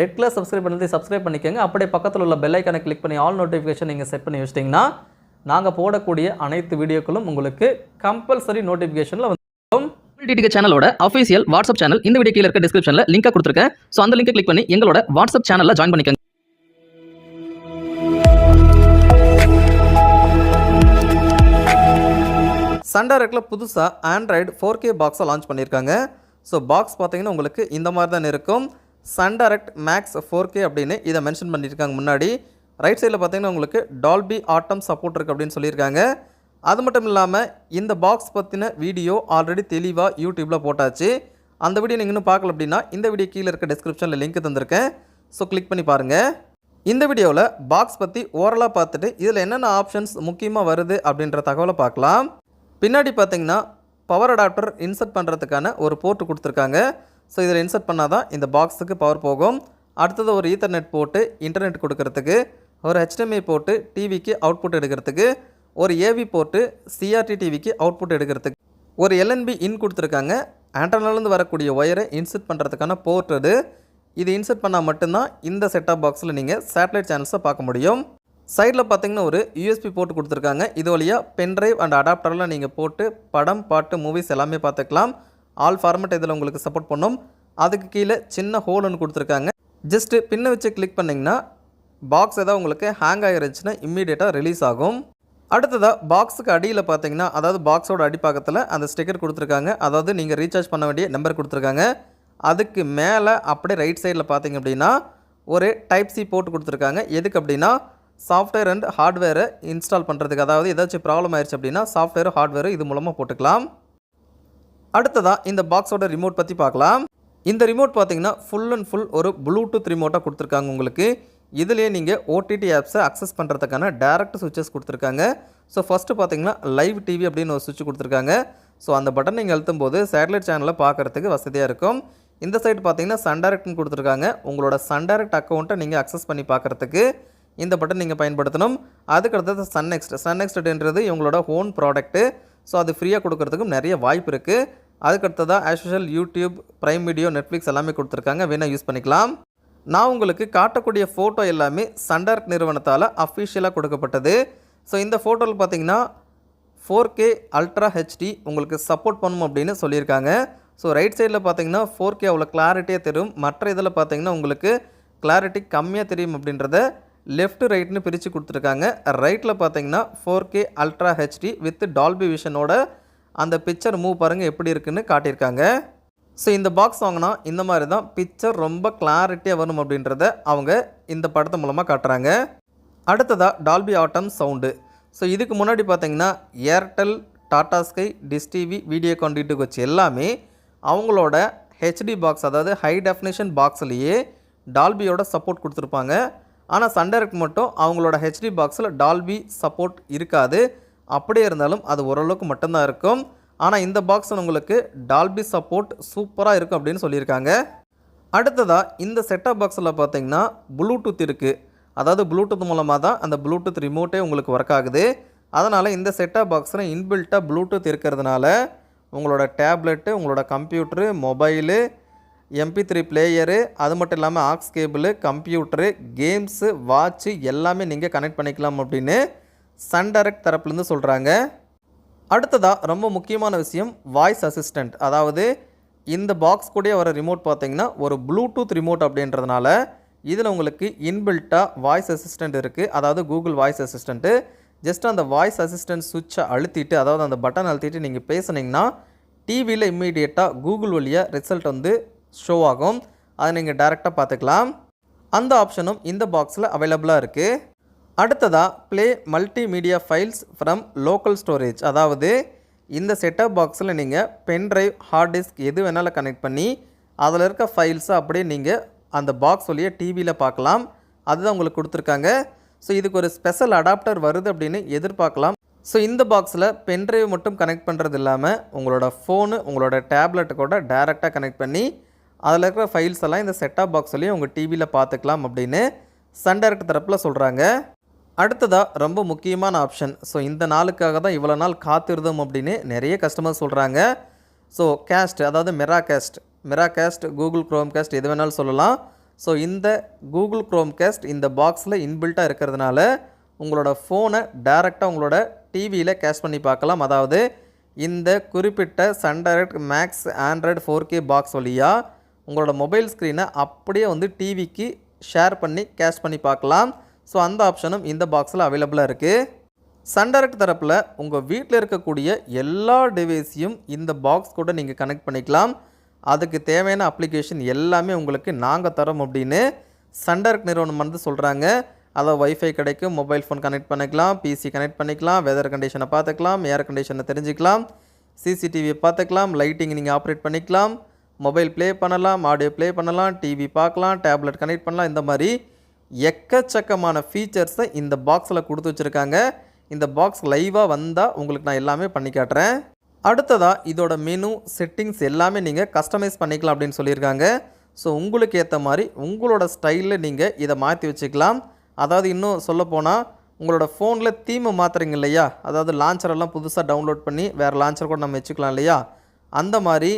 Red colour subscribe பண்ணி subscribe பண்ணிக்கோங்க. அப்படியே பக்கத்தில் உள்ள பெல் ஐக்கானை கிளிக் பண்ணி ஆல் நோட்டிஃபிகேஷன் நீங்கள் செட் பண்ணி வச்சிட்டிங்கன்னா நாங்கள் போடக்கூடிய அனைத்து வீடியோக்களும் உங்களுக்கு கம்பல்சரி நோட்டிஃபிகேஷனில் வந்து டிடிஹெச் சேனலோட அஃபீஷியல் வாட்ஸ்அப் சேனல் இந்த வீடியோ கீழே இருக்க டிஸ்கிரிப்ஷனில் லிங்க் கொடுத்துருக்கேன். ஸோ அந்த லிங்கை கிளிக் பண்ணி எங்களோட வாட்ஸ்அப் சேனலில் ஜாயின் பண்ணிக்கோங்க. சன் டைரக்டில் புதுசாக ஆண்ட்ராய்டு ஃபோர் கே பாக்ஸை லான்ச் பண்ணியிருக்காங்க. ஸோ பாக்ஸ் பார்த்தீங்கன்னா உங்களுக்கு இந்த மாதிரி தான் இருக்கும். Sun Direct Max four K அப்படின்னு இதை மென்ஷன் பண்ணியிருக்காங்க முன்னாடி. ரைட் சைடில் பார்த்தீங்கன்னா உங்களுக்கு டால்பி ஆட்டம் சப்போர்ட் இருக்குது அப்படின்னு சொல்லியிருக்காங்க. அது மட்டும் இல்லாமல் இந்த பாக்ஸ் பற்றின வீடியோ ஆல்ரெடி தெளிவாக யூடியூப்பில் போட்டாச்சு. அந்த வீடியோ நீங்கள் இன்னும் பார்க்கல அப்படின்னா இந்த வீடியோ கீழே இருக்க டிஸ்கிரிப்ஷனில் லிங்க் தந்திருக்கேன். ஸோ கிளிக் பண்ணி பாருங்கள் இந்த வீடியோவில் பாக்ஸ் பற்றி ஓரலாக பார்த்துட்டு இதில் என்னென்ன ஆப்ஷன்ஸ் முக்கியமாக வருது அப்படின்ற தகவலை பார்க்கலாம். பின்னாடி பார்த்தீங்கன்னா பவர் அடாப்டர் இன்சர்ட் பண்ணுறதுக்கான ஒரு போர்ட் கொடுத்துருக்காங்க. ஸோ இதில் இன்சர்ட் பண்ணால் தான் இந்த பாக்ஸுக்கு பவர் போகும். அடுத்தது ஒரு ஈத்தர்நெட் போட்டு இன்டர்நெட் கொடுக்கறதுக்கு ஒரு ஹெச்டிஎம்ஐ போட்டு டிவிக்கு அவுட்புட் எடுக்கிறதுக்கு ஒரு ஏவி போட்டு சிஆர்டி டிவிக்கு அவுட்புட் எடுக்கிறதுக்கு. ஒரு எல்என்பி இன் கொடுத்துருக்காங்க. ஆண்டர்னாலேருந்து வரக்கூடிய ஒயரை இன்சர்ட் பண்ணுறதுக்கான போர்ட் அது. இது இன்சர்ட் பண்ணால் மட்டும்தான் இந்த செட்டாப் பாக்ஸில் நீங்கள் சேட்டலைட் சேனல்ஸை பார்க்க முடியும். சைடில் பார்த்தீங்கன்னா ஒரு யூஎஸ்பி போட்டு கொடுத்துருக்காங்க. இது வழியாக பென்ட்ரைவ் அண்ட் அடாப்டர்லாம் நீங்கள் போட்டு படம் பாட்டு மூவிஸ் எல்லாமே பார்த்துக்கலாம். ஆல் ஃபார்மெட் இதில் உங்களுக்கு சப்போர்ட் பண்ணும். அதுக்கு கீழே சின்ன ஹோல் ஒன்று கொடுத்துருக்காங்க. ஜஸ்ட்டு பின்ன வச்சு கிளிக் பண்ணிங்கன்னா பாக்ஸ் ஏதாவது உங்களுக்கு ஹேங் ஆகிருச்சுன்னா இம்மீடியட்டாக ரிலீஸ் ஆகும். அடுத்ததாக பாக்ஸுக்கு அடியில் பார்த்தீங்கன்னா அதாவது பாக்ஸோட அடிப்பாக்கத்தில் அந்த ஸ்டிக்கர் கொடுத்துருக்காங்க. அதாவது நீங்கள் ரீசார்ஜ் பண்ண வேண்டிய நம்பர் கொடுத்துருக்காங்க. அதுக்கு மேலே அப்படியே ரைட் சைடில் பார்த்தீங்க அப்படின்னா ஒரு டைப் சி போட்டு கொடுத்துருக்காங்க. எதுக்கு அப்படின்னா சாஃப்ட்வேர் அண்ட் ஹார்ட்வேரை இன்ஸ்டால் பண்ணுறதுக்கு அதாவது ஏதாச்சும் ப்ராப்ளம் ஆயிடுச்சு அப்படின்னா சாஃப்ட்வேர் ஹார்ட்வேர் இது மூலமாக போட்டுக்கலாம். அடுத்ததாக இந்த பாக்ஸோட ரிமோட் பற்றி பார்க்கலாம். இந்த ரிமோட் பார்த்தீங்கன்னா ஃபுல் அண்ட் ஃபுல் ஒரு ப்ளூடூத் ரிமோட்டாக கொடுத்துருக்காங்க உங்களுக்கு. இதுலேயே நீங்கள் ஓடிடி ஆப்ஸை அக்சஸ் பண்ணுறதுக்கான டேரக்ட் சுவிச்சஸ் கொடுத்துருக்காங்க. ஸோ ஃபஸ்ட்டு பார்த்தீங்கன்னா லைவ் டிவி அப்படின்னு ஒரு சுவிட்ச் கொடுத்துருக்காங்க. ஸோ அந்த பட்டன் நீங்கள் அழுத்தும் போது சேட்டலைட் சேனலை பார்க்குறதுக்கு வசதியாக இருக்கும். இந்த சைடு பார்த்தீங்கன்னா சன் டேரக்ட்னு கொடுத்துருக்காங்க. உங்களோட சன் டேரக்ட் அக்கௌண்ட்டை நீங்கள் அக்சஸ் பண்ணி பார்க்குறதுக்கு இந்த பட்டன் நீங்கள் பயன்படுத்தணும். அதுக்கு அடுத்தது சன் நெக்ஸ்ட் சன் நெக்ஸ்ட்ன்றது இவங்களோட ஹோன் ப்ராடக்ட்டு ஸோ அது ஃப்ரீயாக கொடுக்கறதுக்கும் நிறைய வாய்ப்பு இருக்குது அதுக்கு அடுத்ததாக as usual YouTube Prime Video Netflix எல்லாமே கொடுத்துருக்காங்க. வேணால் யூஸ் பண்ணிக்கலாம். நான் உங்களுக்கு காட்டக்கூடிய ஃபோட்டோ எல்லாமே சண்டர்க் நிறுவனத்தால் அஃபிஷியலாக கொடுக்கப்பட்டது. ஸோ இந்த ஃபோட்டோவில் பார்த்தீங்கன்னா ஃபோர் கே அல்ட்ரா ஹெச்டி உங்களுக்கு சப்போர்ட் பண்ணும் அப்படின்னு சொல்லியிருக்காங்க. ஸோ ரைட் சைடில் பார்த்தீங்கன்னா ஃபோர் கே அவ்வளோ கிளாரிட்டியாக தெரியும். மற்ற இதில் பார்த்தீங்கன்னா உங்களுக்கு கிளாரிட்டி கம்மியாக தெரியும் அப்படின்றத லெஃப்ட் ரைட்னு பிரித்து கொடுத்துருக்காங்க. ரைட்டில் பார்த்தீங்கன்னா four K ultra HD with Dolby விஷனோட அந்த பிக்சர் மூவ் பாருங்கள் எப்படி இருக்குன்னு காட்டியிருக்காங்க. ஸோ இந்த பாக்ஸ் வாங்கினா இந்த மாதிரி தான் பிக்சர் ரொம்ப கிளாரிட்டியாக வரும் அப்படின்றத அவங்க இந்த படத்து மூலமாக காட்டுறாங்க. அடுத்ததாக டால்பி ஆட்டம் சவுண்டு ஸோ இதுக்கு முன்னாடி பார்த்தீங்கன்னா Airtel Tata sky dish TV Videocon வச்சு எல்லாமே அவங்களோட ஹெச்டி பாக்ஸ் அதாவது ஹை டெஃபினேஷன் பாக்ஸ்லேயே டால்பியோட சப்போர்ட் கொடுத்துருப்பாங்க. ஆனால் சன்டைரக்ட் மட்டும் அவங்களோட ஹெச்டி பாக்ஸில் டால்பி சப்போர்ட் இருக்காது. அப்படியே இருந்தாலும் அது ஓரளவுக்கு மட்டும்தான் இருக்கும். ஆனால் இந்த பாக்ஸ் உங்களுக்கு டால்பி சப்போர்ட் சூப்பராக இருக்கும் அப்படின்னு சொல்லியிருக்காங்க. அடுத்ததாக இந்த செட்டாப் பாக்ஸில் பார்த்தீங்கன்னா ப்ளூடூத் இருக்குது அதாவது ப்ளூடூத் மூலமாக தான் அந்த ப்ளூடூத் ரிமோட்டே உங்களுக்கு ஒர்க் ஆகுது. அதனால் இந்த செட்டாப் பாக்ஸில் இன்பில்ட்டாக ப்ளூடூத் இருக்கிறதுனால உங்களோட டேப்லெட்டு உங்களோட computer mobile MP three player அது மட்டும் இல்லாமல் aux cable computer games watch எல்லாமே நீங்கள் கனெக்ட் பண்ணிக்கலாம் அப்படின்னு சன் டைரக்ட் தரப்புலேருந்து சொல்கிறாங்க அடுத்ததாக ரொம்ப முக்கியமான விஷயம் வாய்ஸ் அசிஸ்டண்ட் அதாவது இந்த பாக்ஸ் கூடயே வர ரிமோட் பார்த்தீங்கன்னா ஒரு ப்ளூடூத் ரிமோட் அப்படின்றதுனால இதில் உங்களுக்கு இன்பில்ட்டாக வாய்ஸ் அசிஸ்டண்ட் இருக்குது அதாவது கூகுள் வாய்ஸ் அசிஸ்டண்ட்டு ஜஸ்ட் அந்த வாய்ஸ் அசிஸ்டன்ட் சுவிட்சை அழுத்திட்டு அதாவது அந்த பட்டன் அழுத்திட்டு நீங்கள் பேசுனீங்கன்னா டிவியில் இம்மீடியட்டாக கூகுள் வழியாக ரிசல்ட் வந்து ஷோ ஆகும். அதை நீங்கள் டேரெக்டாக பார்த்துக்கலாம். அந்த ஆப்ஷனும் இந்த பாக்ஸில் அவைலபிளாக இருக்குது அடுத்ததாக play multimedia files from local storage அதாவது இந்த செட்டப் பாக்ஸில் நீங்கள் பென்ட்ரைவ் ஹார்ட் டிஸ்க் எது வேணாலும் கனெக்ட் பண்ணி அதில் இருக்க ஃபைல்ஸை அப்படியே நீங்கள் அந்த பாக்ஸ் வழியாக டிவியில் பார்க்கலாம். அதுதான் உங்களுக்கு கொடுத்துருக்காங்க. ஸோ இதுக்கு ஒரு ஸ்பெஷல் அடாப்டர் வருது அப்படின்னு எதிர்பார்க்கலாம். ஸோ இந்த பாக்ஸில் பென்ட்ரைவ் மட்டும் கனெக்ட் பண்ணுறது இல்லாமல் உங்களோட ஃபோனு உங்களோட டேப்லெட்டு கூட டைரெக்டாக கனெக்ட் பண்ணி அதில் இருக்கிற ஃபைல்ஸ் எல்லாம் இந்த செட்டாப் பாக்ஸ்லேயும் உங்கள் டிவியில் பார்த்துக்கலாம் அப்படின்னு சன் டைரக்ட் தரப்பில் சொல்கிறாங்க அடுத்ததாக ரொம்ப முக்கியமான ஆப்ஷன் ஸோ இந்த நாளுக்காக தான் இவ்வளோ நாள் காத்திருந்தோம் அப்படின்னு நிறைய கஸ்டமர் சொல்கிறாங்க ஸோ கேஸ்ட் அதாவது mirror cast mirror cast Google Chrome cast எது வேணாலும் சொல்லலாம். ஸோ இந்த கூகுள் க்ரோம் கேஸ்ட் இந்த பாக்ஸில் இன்பில்ட்டாக இருக்கிறதுனால உங்களோட ஃபோனை டேரெக்டாக உங்களோட டிவியில் கேஷ் பண்ணி பார்க்கலாம். அதாவது இந்த குறிப்பிட்ட Sun Direct Max Android four K box வழியாக உங்களோட மொபைல் ஸ்க்ரீனை அப்படியே வந்து டிவிக்கு ஷேர் பண்ணி கேஷ் பண்ணி பார்க்கலாம். ஸோ அந்த ஆப்ஷனும் இந்த பாக்ஸில் அவைலபிளாக இருக்குது சன்டைரக்ட் தரப்பில் உங்கள் வீட்டில் இருக்கக்கூடிய எல்லா டிவைஸையும் இந்த பாக்ஸ் கூட நீங்கள் கனெக்ட் பண்ணிக்கலாம். அதுக்கு தேவையான அப்ளிகேஷன் எல்லாமே உங்களுக்கு நாங்கள் தரோம் அப்படின்னு சன்டைரக்ட் நிறுவனம் வந்து சொல்கிறாங்க அதை வைஃபை கிடைக்கும் மொபைல் ஃபோன் கனெக்ட் பண்ணிக்கலாம் பிசி கனெக்ட் பண்ணிக்கலாம் வெதர் கண்டிஷனை பார்த்துக்கலாம் ஏர் கண்டிஷனை தெரிஞ்சுக்கலாம் சிசிடிவியை பார்த்துக்கலாம் லைட்டிங் நீங்கள் ஆப்ரேட் பண்ணிக்கலாம். மொபைல் ப்ளே பண்ணலாம் ஆடியோ ப்ளே பண்ணலாம் டிவி பார்க்கலாம் டேப்லெட் கனெக்ட் பண்ணலாம் இந்த மாதிரி எக்கச்சக்கமான ஃபீச்சர்ஸை இந்த பாக்ஸில் கொடுத்து வச்சுருக்காங்க. இந்த பாக்ஸ் லைவாக வந்தால் உங்களுக்கு நான் எல்லாமே பண்ணி காட்டுறேன். அடுத்ததாக இதோட மெனு செட்டிங்ஸ் எல்லாமே நீங்கள் கஸ்டமைஸ் பண்ணிக்கலாம் அப்படின்னு சொல்லியிருக்காங்க. ஸோ உங்களுக்கு ஏற்ற மாதிரி உங்களோட ஸ்டைலில் நீங்கள் இதை மாற்றி வச்சுக்கலாம். அதாவது இன்னும் சொல்லப்போனால் உங்களோட ஃபோனில் தீமை மாற்றுறீங்க இல்லையா? அதாவது லான்ச்சரெல்லாம் புதுசாக டவுன்லோட் பண்ணி வேறு லான்ச்சர் கூட நம்ம வச்சுக்கலாம் இல்லையா? அந்த மாதிரி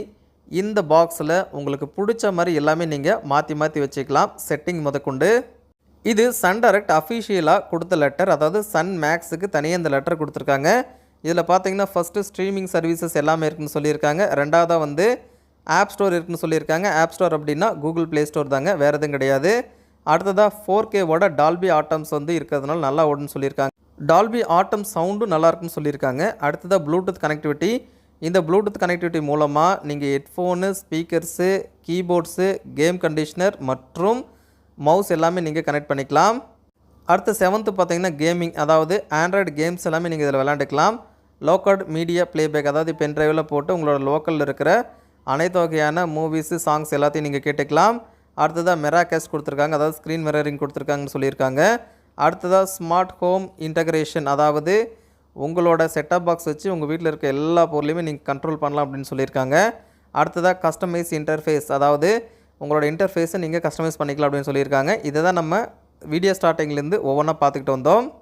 இந்த பாக்ஸில் உங்களுக்கு பிடிச்ச மாதிரி எல்லாமே நீங்கள் மாற்றி மாற்றி வச்சுக்கலாம். செட்டிங் முதற்கொண்டு இது சன் டைரக்ட் அஃபிஷியலாக கொடுத்த லெட்டர் அதாவது சன் மேக்ஸுக்கு தனியாக இந்த லெட்டர் கொடுத்துருக்காங்க. இதில் பார்த்தீங்கன்னா ஃபஸ்ட்டு ஸ்ட்ரீமிங் சர்வீசஸ் எல்லாமே இருக்குன்னு சொல்லியிருக்காங்க. ரெண்டாவதாக வந்து ஆப் ஸ்டோர் இருக்குன்னு சொல்லியிருக்காங்க. ஆப் ஸ்டோர் அப்படின்னா கூகுள் ப்ளே ஸ்டோர் தாங்க வேறு எதுவும் கிடையாது. அடுத்ததாக ஃபோர் கேவோட டால்பி ஆட்டம்ஸ் வந்து இருக்கிறதுனால நல்லா ஓடுன்னு சொல்லியிருக்காங்க. டால்பி ஆட்டம் சவுண்டும் நல்லா இருக்குன்னு சொல்லியிருக்காங்க. அடுத்ததாக ப்ளூடூத் கனெக்டிவிட்டி இந்த ப்ளூடூத் கனெக்டிவிட்டி மூலமாக நீங்கள் headphone speakers keyboards game conditioner மற்றும் மவுஸ் எல்லாமே நீங்கள் கனெக்ட் பண்ணிக்கலாம். அடுத்து செவன்த்து பார்த்தீங்கன்னா கேமிங் அதாவது ஆண்ட்ராய்டு கேம்ஸ் எல்லாமே நீங்கள் இதில் விளையாண்டுக்கலாம். லோக்கல் மீடியா ப்ளேபேக் அதாவது பென்ட்ரைவில் போட்டு உங்களோட லோக்கலில் இருக்கிற அனைத்து வகையான மூவிஸு சாங்ஸ் எல்லாத்தையும் நீங்கள் கேட்டுக்கலாம். அடுத்ததாக மெரா கேஷ் கொடுத்துருக்காங்க அதாவது ஸ்க்ரீன் மிரரிங் கொடுத்துருக்காங்கன்னு சொல்லியிருக்காங்க. அடுத்ததாக ஸ்மார்ட் ஹோம் இன்டகிரேஷன் அதாவது உங்களோட செட்டப் பாக்ஸ் வச்சு உங்கள் வீட்டில் இருக்க எல்லா பொருளையுமே நீங்கள் கண்ட்ரோல் பண்ணலாம் அப்படின்னு சொல்லியிருக்காங்க. அடுத்ததாக கஸ்டமைஸ் இன்டர்ஃபேஸ் அதாவது உங்களோட இன்டர்ஃபேஸை நீங்கள் கஸ்டமைஸ் பண்ணிக்கலாம் அப்படின்னு சொல்லியிருக்காங்க. இதை தான் நம்ம வீடியோ ஸ்டார்டிங்லேருந்து ஒவ்வொன்றா பார்த்துக்கிட்டு வந்தோம்.